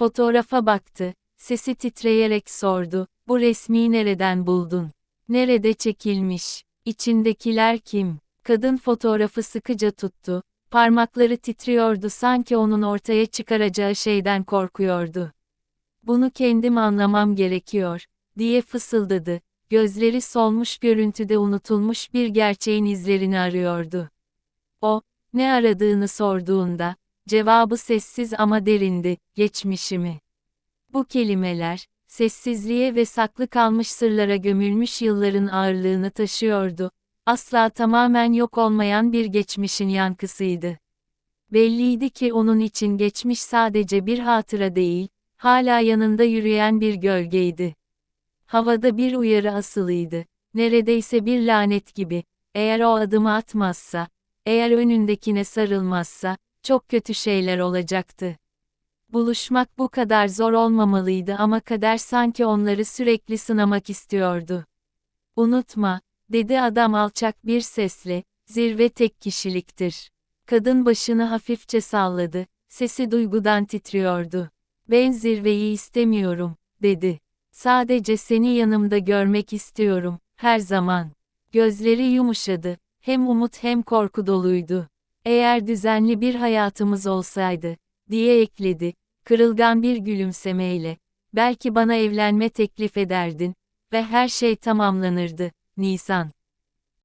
Fotoğrafa baktı, sesi titreyerek sordu, bu resmi nereden buldun? Nerede çekilmiş? İçindekiler kim? Kadın fotoğrafı sıkıca tuttu, parmakları titriyordu sanki onun ortaya çıkaracağı şeyden korkuyordu. Bunu kendim anlamam gerekiyor, diye fısıldadı, gözleri solmuş görüntüde unutulmuş bir gerçeğin izlerini arıyordu. O, ne aradığını sorduğunda, cevabı sessiz ama derindi, geçmişimi. Bu kelimeler, sessizliğe ve saklı kalmış sırlara gömülmüş yılların ağırlığını taşıyordu. Asla tamamen yok olmayan bir geçmişin yankısıydı. Belliydi ki onun için geçmiş sadece bir hatıra değil, hala yanında yürüyen bir gölgeydi. Havada bir uyarı asılıydı. Neredeyse bir lanet gibi. Eğer o adımı atmazsa, eğer önündekine sarılmazsa, çok kötü şeyler olacaktı. Buluşmak bu kadar zor olmamalıydı ama kader sanki onları sürekli sınamak istiyordu. Unutma, dedi adam alçak bir sesle, zirve tek kişiliktir. Kadın başını hafifçe salladı, sesi duygudan titriyordu. Ben zirveyi istemiyorum, dedi. Sadece seni yanımda görmek istiyorum, her zaman. Gözleri yumuşadı, hem umut hem korku doluydu. Eğer düzenli bir hayatımız olsaydı, diye ekledi, kırılgan bir gülümsemeyle. Belki bana evlenme teklif ederdin ve her şey tamamlanırdı. Nisan